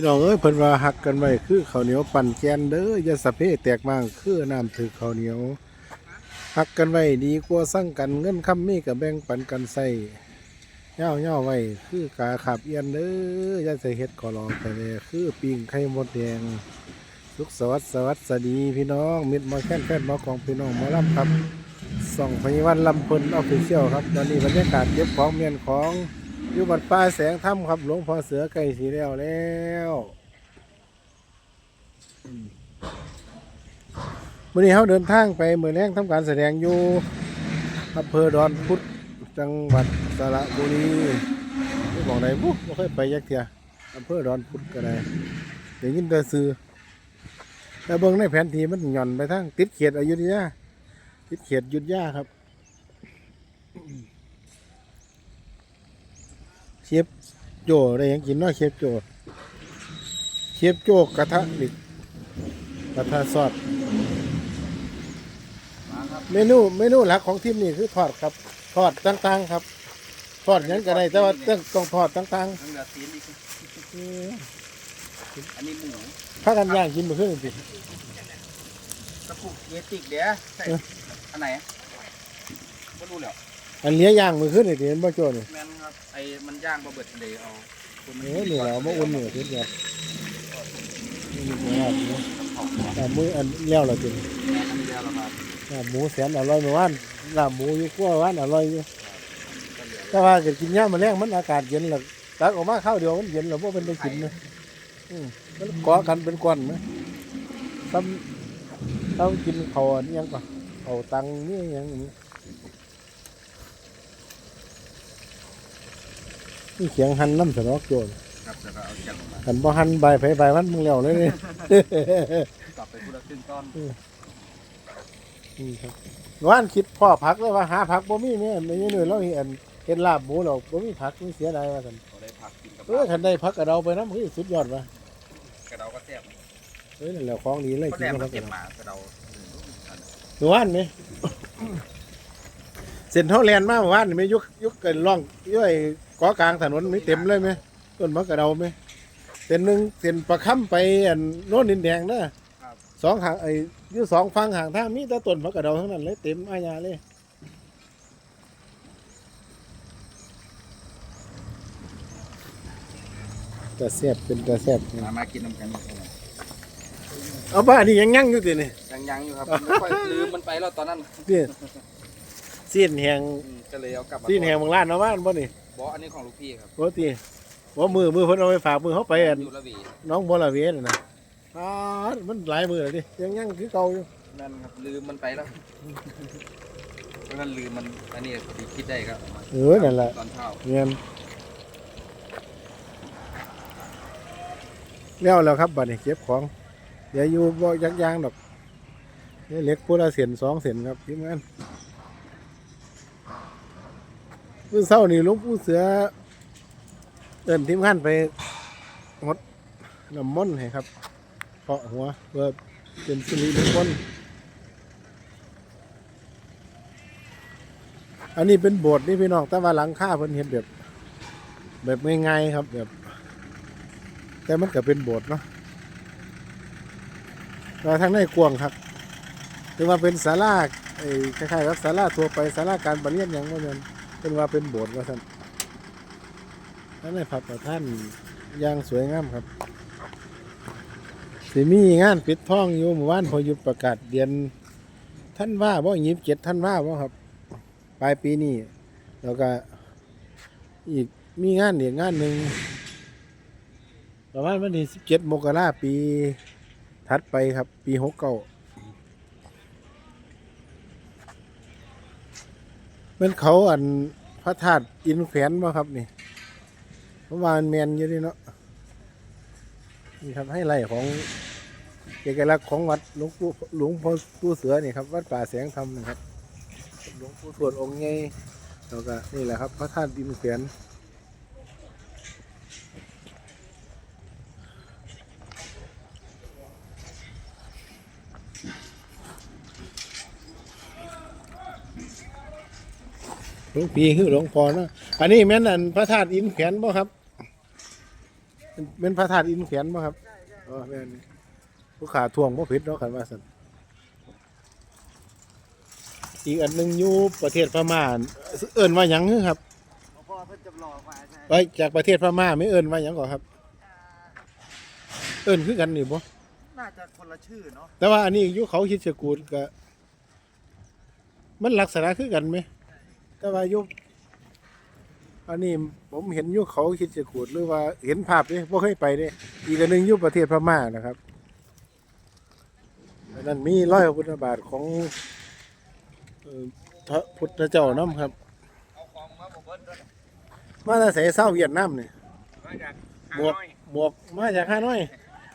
พี่น้องเอ้ยเพิ่นว่าหักกันไว้คือข้าวเหนียวปั่นแกนเด้ออย่าสะเพแตกมางคือน้ำถือข้าวเหนียวหักกันไว้ดีกว่าสั่งกันเงินคำมีกับแบ่งปันกันใส่ย่าย่าไว้คือกาขับเอียนเด้ออย่าใส่เฮ็ดขอรอไปเลยคือปิงไข่มดแดงสุขสวัสดิ์สวัสดีพี่น้องมิตรมาแค่นแฟนหมอของพี่น้องหมาลำครับส่องพยาวันลำพลออฟฟิเชียลครับตอนนี้บรรยากาศเก็บของเมียนของ อยู่บัดป้าแสงถ้ำครับหลวงพ่อเสือไก่สีแล้วแล้ววันนี้เขาเดินทางไปเมืองแรงทำการแสดงอยู่อำเภอดอนพุธจังหวัดสระบุรีไม่บอกไหนบุ๊ไม่เคยไปยักเทียอำเภอดอนพุธก็ได้เดี๋ยวยินแต่ซื้อแต่เบิ่งในแผนที่มันหย่อนไปทางติดเขียดอยุธยาติดเขียดยุธยาครับ ชฟโจได้หยังกินเนาะเชฟโจเชฟโจกระทะเหลิกกระทะซอสเมนูเมนูหลักของทีมนี่คือทอดครับทอดต่างๆครับทอดหยังก็ได้แต่ว่าต้องต้องทอดต่างทั้งเดือดซีนอีกๆอืมอันนี้หมูพากันย่างกินมาขึ้นสิกระปุกเยติกเดี๋ยวใส่เอออันไหนก็รู้แล้ว อันเลี้ยย่างมือขึ้นนี่เห็นบ่โจนี่แม่นครับไอ้มันย่างบะเบิดทะเลเอาคุณเออนี่แหละเอามาอุ่นนี่ขึ้นครับนี่ครับแต่มืออันเลี้ยวและจริงแม่นอันนี้แล้วละครับลาบหมูแสนอร่อยเมื่อวานลาบหมูอยู่ขั้ววานอร่อยอยู่แต่ว่าเกิดกินย่ามมาแรงมันอากาศเย็นหรอกตักออกมาข้าวเดียวมันเย็นหรอกว่าเป็นได้กินนะอืมมันเกาะกันเป็นก้อนไหมซ้ำซ้ำกินเขาวอันนี้ยังก่อนเขาวตังนี่ยังนี้ นี่เขียงหันน้ำสนอกโจรครับแล้วก็เอาจัดลงมาหันบ่หันใบไผใบมันมึงแล้วเลยนี่ กลับไปพูดละครึ่งก้อนอืมครับว่านคิดพ่อพักเลยว่าหาผักบ่มีเนี่ยไม่ใช่หน่วยเราเห็นเห็นลาบหมูเราบ่มีผักนี่เสียดายว่าซั่นเราได้ผักกินกับเออคันได้ผักกระเดาไปนำคือสุดยอดว่ะกระเดาก็แซ่บเอ้ยนั่นแหละของดีเลยเขากิแหลนมกับมัผันกกเก็ระบเดาหมากระเดาเมื่อวานนี่ เส้นเท่าแลนมาเมื่อวานนี่ไหม่ยุกยุกเกินร่องย่อยเกอกลางถนนมีเต็มเลยไหมต้นผักกระเดาไหมเส้นหนึงเส้นประค้ำไปอันโน่นดินแดงเด้อครับสองหางไอ้อยู่สองฝั่งห่างทางมีแต่ต้นผักกระเดาทั้งนั้นเลยเต็มอาญาเลยแต่แซ่บเป็นแต่แซ่บมามากินน้ำกันเอาบ้านี่ยังยั่งอยู่ตินี่ยังยังอยู่ครับไม่ค่อยลืมมันไปแล้วตอนนั้น เนี่ย ซีนแหงอืมก็เลยเอากลับมาซีนแหงบางร้านเอาบ้านบ่นี่บออันนี้ของลูกพี่ครับปกติว่ามือมือเพิ่นเอาไปฝากมือเขาไปอันอยู่ละหวีน้องบัวละเวนน่ะนะอ่ามันหลายมือเลยดิยังยั่งคือเก่าอยู่นั่นครับลืมมันไปแล้วเพราะงั้นลืมมันอันนี้พอดีคิดได้ก็เอามาเออนั่นแหละตอนเช้าเงินแล้วแล้วครับบัดนี้เก็บของเดี๋ยวอยู่บ่ยักยางดอกเดี๋ยวเหล็กพูละเสียนสองเสียนครับทีมงานเมื่อเช้านี่หลุงปู่เสือเดินทีมงานไปหดน้ำมนต์ให้ครับเคาะหัวเพื่อเป็นสิริมงคลอันนี้เป็นโบสถ์นี่พี่น้องแต่ว่าหลังคาเพิ่นเห็นแบบ แบบง่ายๆครับแบบ แต่มันก็เป็นโบสถ์เนาะแต่ทางในกวางครับถึงว่าเป็นศาลาไอ้คล้ายๆกับศาลาทั่วไปศาลาการประเรียนอย่างว่ามัน เป็นว่าเป็นโบสถ์ว่าท่านนั่นในพระประธานอย่างสวยงามครับสิมีงานปิดทองอยู่เมื่อวานพอหยุดประกาศเดือนท่านว่าบ่ยิบเจ็ดท่านว่าบ่ครับปลายปีนี้แล้วก็อีกมีงานอีกงานหนึ่งประมาณวันที่สิบเจ็ดมกราปีถัดไปครับ ปีหกเก้าเป็นเขาอัน พระธาตุอินแขวนมาครับนี่ประมานแมนอยู่ดีเนาะนี่ครับให้ไล่ของเอกลักษณ์ของวัดหลวงปู่หลวงพ่อปู่เสือนี่ครับวัดป่าแสงธรรมนะครับหลวงปู่ทวดองค์ใหญ่แล้วก็นี่แหละครับ พระธาตุดินเขียน วงปีคือหลวงพ่อเนาะอันนี้แม่นอันพระธาตุอินแขวนบ่ครับเป็นพระธาตุอินแขวนบ่ครับอ๋อแม่นผู้ขาทวงบ่ผิดเนาะคันว่าซั่นอีกอันหนึงอยู่ประเทศพม่าเอิ้นว่าหยังคือครับพ่อเพิ่นจำลองมาใช่ไปจากประเทศพม่าไม่เอิ้นว่าหยังก่อนครับ เอิ้นคือกันนี่บ่น่าจะคนละชื่อเนาะ แต่ว่าอันนี้อยู่เขาคิดสกูลก็มันลักษณะคือกันไหม แต่ว่าอยู่อันนี้ผมเห็นอยู่เขาคิดสกูลหรือว่าเห็นภาพเด้บ่เคยไปเด้อีกอันหนึงอยู่ประเทศพม่านะครับอันนั้นมีร้อยพระพุทธบาทของเอ่อพระพุทธเจ้านํครับเอาของมาบอกเบิ้ลด้วยมาแต่ใส่เศร้าเวียดนามนี่มาจากหมวกหมวกมาจากฮานอย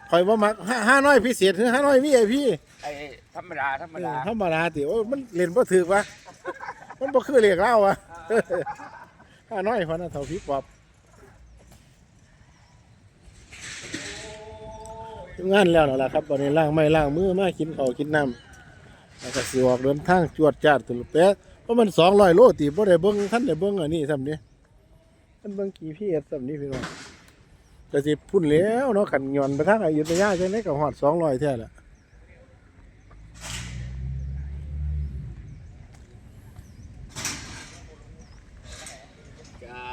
คอยบ่มักฮาฮานอยพิเศษคือฮานอยวีไอพีไอ้ธรรมดาธรรมดาธรรมดาติโอ้ยมันเล่นบ่ถือวะ มันบ่คือเรียกเล่าวะฮานอยพอนะเท่าพี่ปอบงานแล้วนั่นล่ะครับตอนนี้ล้างไม้ล้างมือมากินข้าวกินน้ำแล้วก็สิออกเดินทางจวดจาดตุลแปะเพราะมัน200โลติบ่ได้เบิ่งท่านได้เบิ่งอันนี้ซ้ำนี้มันเบิ่งกี่พี่เอ็ดซ้ำนี้พี่น้องก็สิพุ่นแล้วเนาะขันย้อนไปทางอยุธยาจังได๋ก็ฮอด200แท้ละ จา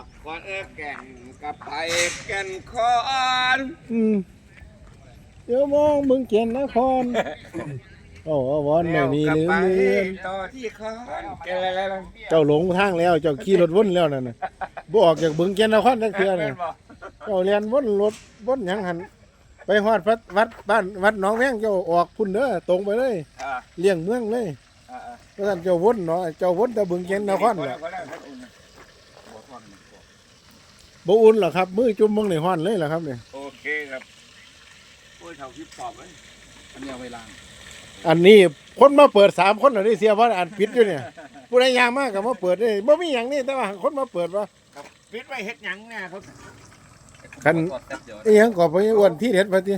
กคอนเอ็กแก่น กับไปแก่นคอนอืมเดี๋ยวมองเบิ่งเกียนนคร โอ้วอนไม่มีลืมเลือนต่อที่คอนแก่นอะไรบ้างเจ้าหลงทางแล้ว เจ้าขี่รถวนแล้วนั่นน่ะบ่ออกจากเบิ่งเกียนนครจักเทื่อน่ะเจ้าเรียนวนรถวนหยังหันไปฮอดวัดวัดบ้านวัดหนองแวงเจ้าออกพุ่นเด้อตรงไปเลยอ่าเลี่ยงเมืองเลยอ่าเพราะฉะนั้นเจ้าวนเนาะเจ้าวนแต่เบิ่งเกียนนครแหละ บ่อุ่นหรอกครับ มือจุ่มเบิ่งในฮ้อนเลยล่ะครับเนี่ยโอเคครับโอ้ยเท่าคลิปตอบเลยอันนี้เอาไปล้างอันนี้คนมาเปิดสามคนเหรอที่เสียเพราะอันปิดอยู่เนี่ยผู้ใดยางมากกับมาเปิดนี่บ่มีอย่างนี้แต่ว่าคนมาเปิดว่าปิดไว้เฮ็ดหยังเนี่ยเขาคันกดแป๊บเดียวไอ้หยังก็ไปอ้วนที่เด็ดมาที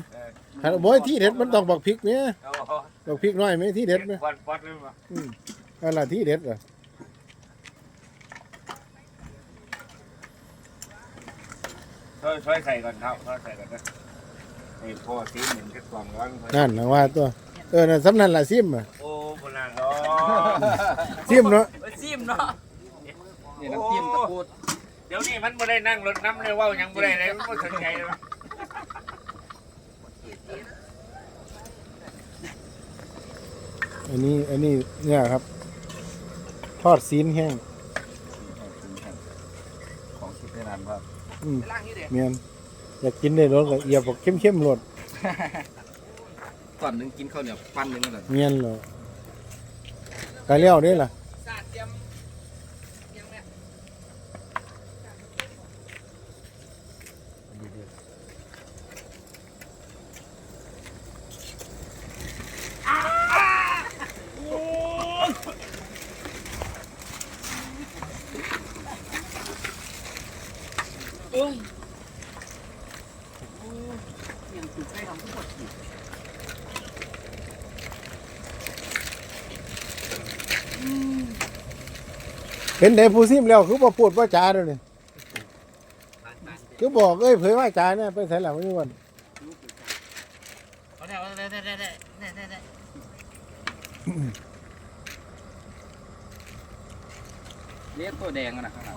คันบ่ที่เด็ดมันต้องบักพริกเนี่ยเอาเอาบักพริกน้อยไหมที่เด็ดไหมควันฟอดเลยมั้งนั่นล่ะที่เด็ดอะช่ วยช่วยใส่ก่อนครับช่วยใส่ก่อนนะไอ้พ่อซีเหมือนกับกล่องร้อนนั่นนะว่าตัว เออนั่นสำนันล่ะซิมอะโอ้โบราณเนาะซิมเนาะซิมเนาะนี่น้ำจิ้มตะกูดเดี๋ยวนี้มันไม่ได้นั่งรถน้ำเลยว่ายังไม่ได้เลยมันไม่สนใจเลยอันนี้อันนี้เนี่ยครับ ทอดซีนแห้งของคิดได้นานมากอืมเมียนอยากกินได้รสก็เอียบบอกเข้มๆรสก่อนนึงกินข้าวเหนียวปั้นนึงก็เลยเมียนเลยกะเลี้ยวได้ล่ะเเป็นไดผู้ซิมแล้วคือบ่พูดว่าจาเด้อนี่คือบอกเอ้ยเผยว่าจาเนี่ยไปใส่หลังนี่วันเรียกตัวแดงนะข้างหลัง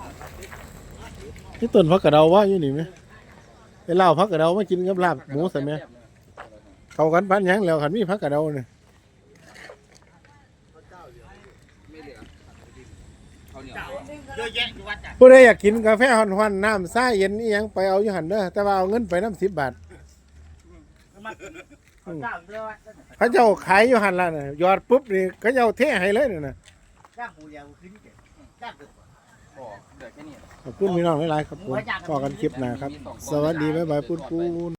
นี่ต้นพักกระเดาว่าอยู่นี่ไหมไปเล่าพักกระเดามากินกับลาบหมูใส่ไหมเขากันปันยังแล้วขันมีพักกระเดาเนี่ย ไม่เหลือข้าวเหนียว เยอะแยะอยู่วัดอะผู้ใดอยากกินกาแฟฮ้อนๆน้ำซ่าเย็นนี่ยังไปเอาอยู่หันเด้อแต่ว่าเอาเงินไปน้ำสิบบาทเขาเจ้าเรือวัดนั่นน่ะเขาเจ้าขายอยู่หันละน่ะหยอดปุ๊บนี่เขาเจ้าเทให้เลยน่ะจ้างปูยาวขึ้นเจ็ดจ้างเกิดพอเหลือแค่นี้ ขอบคุณพี่น้องหลายๆครับผมพอกันคลิปหนะครับ สวัสดีบ๊ายบายปุ้นปูน